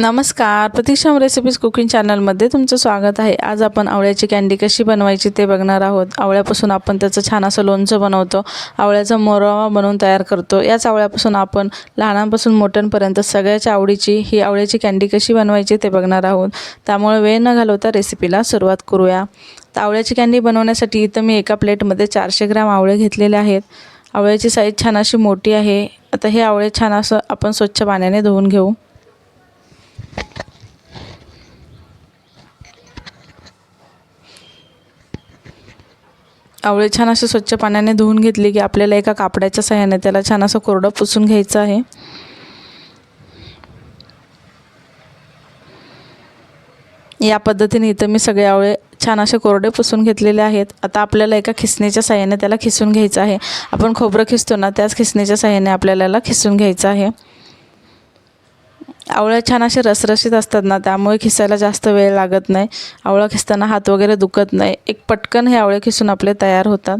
नमस्कार. प्रतीक्षाम recipes cooking चॅनलमध्ये तुमचं स्वागत आहे. आज आपण आवळ्याची कँडी कशी बनवायची ते बघणार आहोत. आवळ्यापासून आपण त्याचं छान असं लोणचं बनवतो. आवळ्याचा मोरवा बनवून तयार करतो. याच आवळ्यापासून आपण लहानांपासून मोठ्यांपर्यंत सगळ्याच्या आवडीची ही आवळ्याची कँडी कशी बनवायची ते बघणार आहोत. त्यामुळे वेळ न घालवता रेसिपीला सुरुवात करूया. तर आवळ्याची कँडी बनवण्यासाठी इथं मी एका प्लेटमध्ये चारशे ग्रॅम आवळे घेतलेले आहेत. आवळ्याची साईज छान अशी मोठी आहे. आता हे आवळे छान असं आपण स्वच्छ पाण्याने धुवून घेऊ. आवळे छान असे स्वच्छ पाण्याने धुवून घेतली की आपल्याला एका कापडाच्या सहाय्याने त्याला छान असं कोरडं पुसून घ्यायचं आहे. या पद्धतीने इथं मी सगळे आवळे छान असे कोरडे पुसून घेतलेले आहेत. आता आपल्याला एका खिसणीच्या साह्याने त्याला खिसून घ्यायचं आहे. आपण खोबरं खिसतो ना त्याच खिसणीच्या साह्याने आपल्याला खिसून घ्यायचं आहे. आवळ्या छान असे रसरशीत असतात ना त्यामुळे खिसायला जास्त वेळ लागत नाही. आवळा खिसताना हात वगैरे दुखत नाही. एक पटकन हे आवळे खिसून आपले तयार होतात.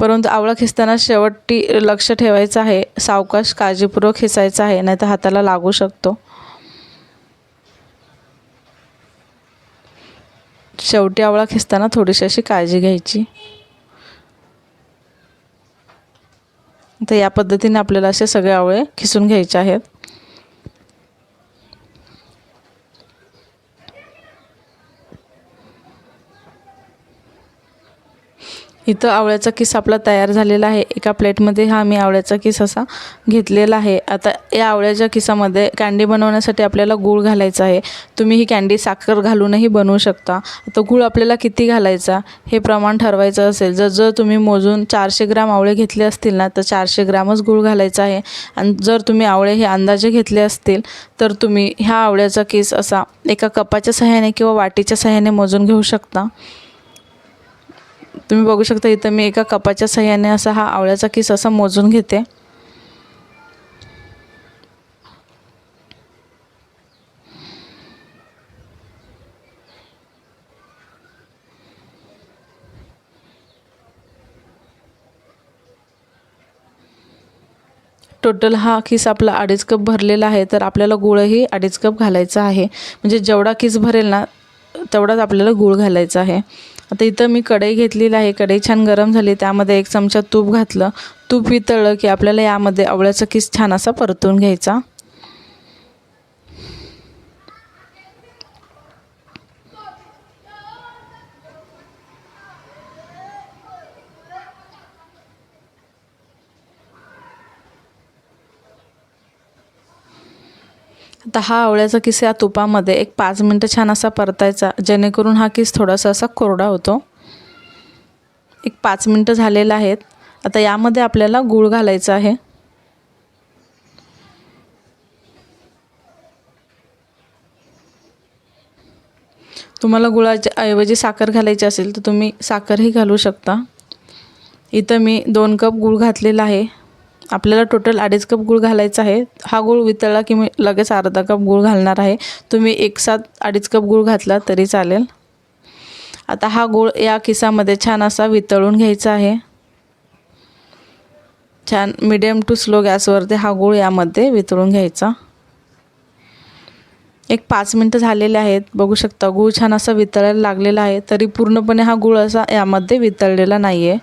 परंतु आवळा खिसताना शेवटी लक्ष ठेवायचं आहे. सावकाश काळजीपूर्वक खिसायचं आहे नाही तर हाताला लागू शकतो. शेवटी आवळा खिसताना थोडीशी अशी काळजी घ्यायची. तर या पद्धतीने आपल्याला असे सगळे आवळे खिसून घ्यायचे आहेत. इथं आवळ्याचा किस आपला तयार झालेला आहे. एका प्लेटमध्ये हा मी आवळ्याचा किस असा घेतलेला आहे. आता या आवळ्याच्या किसामध्ये कँडी बनवण्यासाठी आपल्याला गूळ घालायचा आहे. तुम्ही ही कँडी साखर घालूनही बनवू शकता. आता गूळ आपल्याला किती घालायचा हे प्रमाण ठरवायचं असेल. जर जर तुम्ही मोजून चारशे ग्राम आवळे घेतले असतील ना तर चारशे ग्रामच गूळ घालायचा आहे. आणि जर तुम्ही आवळे हे अंदाजे घेतले असतील तर तुम्ही ह्या आवळ्याचा किस असा एका कपाच्या सहाय्याने किंवा वाटीच्या सहाय्याने मोजून घेऊ शकता. तुम्ही बघू शकता इथं मी एका कपाच्या सहाय्याने असा हा आवळ्याचा किस असा मोजून घेते. टोटल हा किस आपला अडीच कप भरलेला आहे तर आपल्याला गुळही अडीच कप घालायचा आहे. म्हणजे जेवढा किस भरेल ना तेवढाच आपल्याला गूळ घालायचा आहे. आता इथं मी कढई घेतलेली आहे. कढई छान गरम झाली. त्यामध्ये एक चमचा तूप घातलं. तूप वितळलं की आपल्याला यामध्ये आवळ्याचा किस छान असा परतून घ्यायचा. आता हा आवळ्याचा किस या तुपामध्ये एक पाच मिनटं छान असा परतायचा जेणेकरून हा किस थोडासा असा कोरडा होतो. एक पाच मिनटं झालेलं आहेत. आता यामध्ये आपल्याला गूळ घालायचा आहे. तुम्हाला गुळाच्या ऐवजी साखर घालायची असेल तर तुम्ही साखरही घालू शकता. इथं मी दोन कप गूळ घातलेला आहे. आपल्याला टोटल अडीच कप गूळ घालायचा आहे. हा गूळ वितळला की मी लगेच अर्धा कप गूळ घालणार आहे. तुम्ही एक साथ अडीच कप गूळ घातला तरी चालेल. आता हा गूळ या किसामध्ये छान असा वितळून घ्यायचा आहे. छान मिडियम टू स्लो गॅसवरती हा गूळ यामध्ये वितळून घ्यायचा. एक पाच मिनटं झालेले आहेत. बघू शकता गूळ छान असा वितळायला लागलेला आहे. तरी पूर्णपणे हा गूळ असा यामध्ये वितळलेला नाही आहे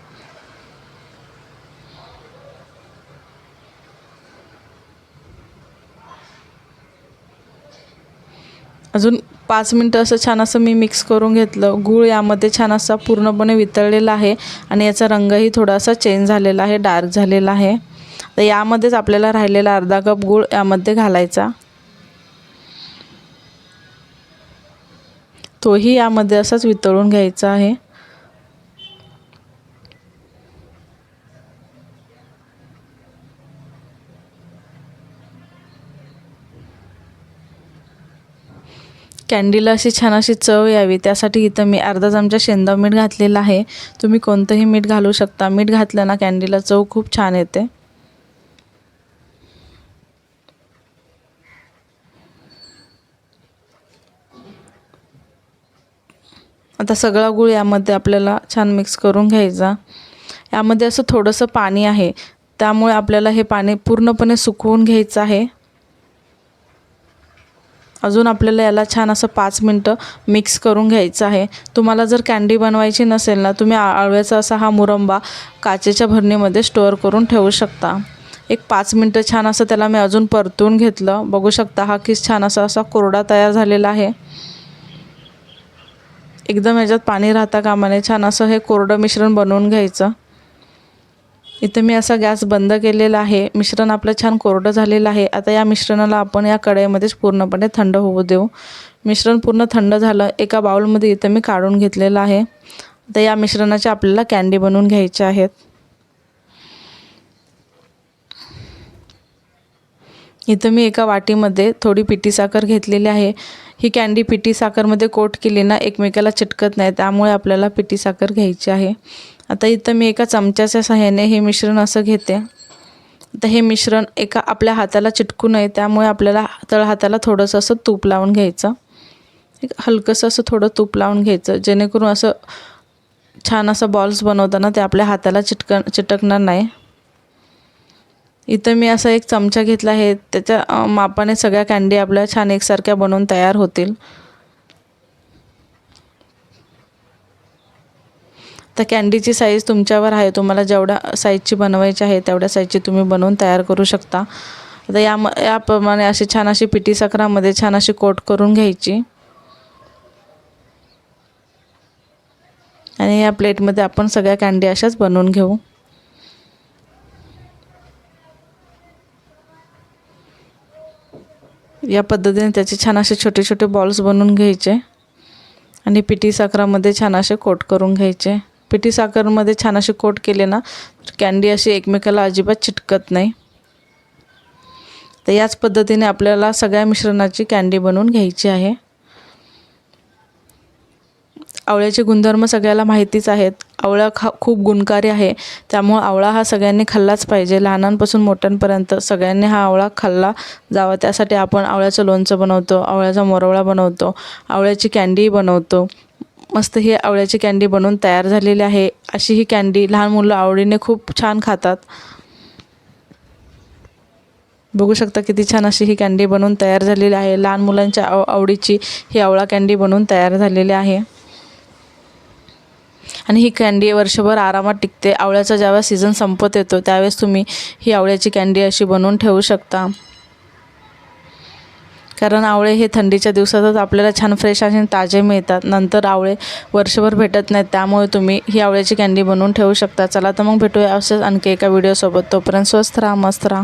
अजून पाच मिनटं असं छान असं मी मिक्स करून घेतलं. गूळ यामध्ये छान असा पूर्णपणे वितळलेला आहे आणि याचा रंगही थोडासा चेंज झालेला आहे डार्क झालेला आहे. तर यामध्येच आपल्याला राहिलेला अर्धा कप गूळ यामध्ये घालायचा. तोही यामध्ये असाच वितळून घ्यायचा आहे. कँडीला अशी छान अशी चव यावी. त्यासाठी इथं मी अर्धा चमचा शेंदा मीठ घातलेलं आहे. तुम्ही कोणतंही मीठ घालू शकता. मीठ घातलं ना कँडीला चव खूप छान येते. आता सगळा गुळ यामध्ये आपल्याला छान मिक्स करून घ्यायचा. यामध्ये असं थोडंसं पाणी आहे. त्यामुळे आपल्याला हे पाणी पूर्णपणे सुकवून घ्यायचं आहे. अजून आपल्याला याला छान असं पाच मिनटं मिक्स करून घ्यायचं आहे. तुम्हाला जर कँडी बनवायची नसेल ना तुम्ही आळव्याचा असा हा मुरंबा काचेच्या भरणीमध्ये स्टोअर करून ठेवू शकता. एक पाच मिनटं छान असं त्याला मी अजून परतून घेतलं. बघू शकता हा किस छान असा असा कोरडा तयार झालेला आहे. एकदम ह्याच्यात पाणी राहता कामाने छान असं हे कोरडं मिश्रण बनवून घ्यायचं. इथं मी असा गॅस बंद केलेला आहे. मिश्रण आपलं छान कोरडं झालेलं आहे. आता या मिश्रणाला आपण या कढईमध्येच पूर्णपणे थंड होऊ देऊ. मिश्रण पूर्ण थंड झालं. एका बाउलमध्ये इथं मी काढून घेतलेलं आहे. आता या मिश्रणाचे आपल्याला कँडी बनवून घ्यायचे आहेत. इथं मी एका वाटीमध्ये थोडी पिठी साखर घेतलेली आहे. ही कँडी पिठी साखरमध्ये कोट केली ना एकमेकाला चिटकत नाही. त्यामुळे आपल्याला पिठी साखर घ्यायची आहे. आता इथं मी एका चमच्याच्या सहाय्याने हे मिश्रण असं घेते. आता हे मिश्रण एका आपल्या हाताला चिटकू नये त्यामुळे आपल्याला तळ हाताला थोडंसं असं तूप लावून घ्यायचं. एक हलकंसं असं थोडं तूप लावून घ्यायचं जेणेकरून असं छान असं बॉल्स बनवताना ते आपल्या हाताला चिटक चिटकणार नाही. इथं मी असा एक चमचा घेतला आहे त्याच्या मापाने सगळ्या कँडी आपल्या छान एकसारख्या बनवून तयार होतील. तर कँडीची साईज तुमच्यावर आहे. तुम्हाला जेवढ्या साईजची बनवायची आहे तेवढ्या साईजची तुम्ही बनवून तयार करू शकता. आता या याप्रमाणे अशी छान अशी पिठी साखरामध्ये छान अशी कोट करून घ्यायची. आणि या प्लेटमध्ये आपण सगळ्या कँडी अशाच बनवून घेऊ. या पद्धतीने त्याचे छान असे छोटे छोटे बॉल्स बनवून घ्यायचे. आणि पिठी साखरामध्ये छान असे कोट करून घ्यायचे. पिठी साखरमध्ये छान असे कोट केले ना तर कँडी अशी एकमेकाला अजिबात चिटकत नाही. तर याच पद्धतीने आपल्याला सगळ्या मिश्रणाची कँडी बनवून घ्यायची आहे. आवळ्याचे गुणधर्म सगळ्याला माहितीच आहेत. आवळा खा खूप गुणकारी आहे. त्यामुळं आवळा हा सगळ्यांनी खाल्लाच पाहिजे. लहानांपासून मोठ्यांपर्यंत सगळ्यांनी हा आवळा खाल्ला जावा. त्यासाठी आपण आवळ्याचं लोणचं बनवतो आवळ्याचा मोरवळा बनवतो आवळ्याची कँडीही बनवतो. मस्त ही आवळ्याची कँडी बनवून तयार झालेली आहे. अशी ही कँडी लहान मुलं आवडीने खूप छान खातात. बघू शकता किती छान अशी ही कँडी बनवून तयार झालेली आहे. लहान मुलांच्या आव आवडीची ही आवळा कँडी बनवून तयार झालेली आहे. आणि ही कँडी वर्षभर आरामात टिकते. आवळ्याचा ज्यावेळेस सीझन संपत येतो त्यावेळेस तुम्ही ही आवळ्याची कँडी अशी बनवून ठेवू शकता. कारण आवळे हे थंडीच्या दिवसातच आपल्याला छान फ्रेश आणि ताजे मिळतात. नंतर आवळे वर्षभर भेटत नाहीत. त्यामुळे तुम्ही ही आवळ्याची कँडी बनवून ठेवू शकता. चला तर मग भेटूया असेच आणखी एका व्हिडिओसोबत तोपर्यंत स्वस्त राहा मस्त राहा.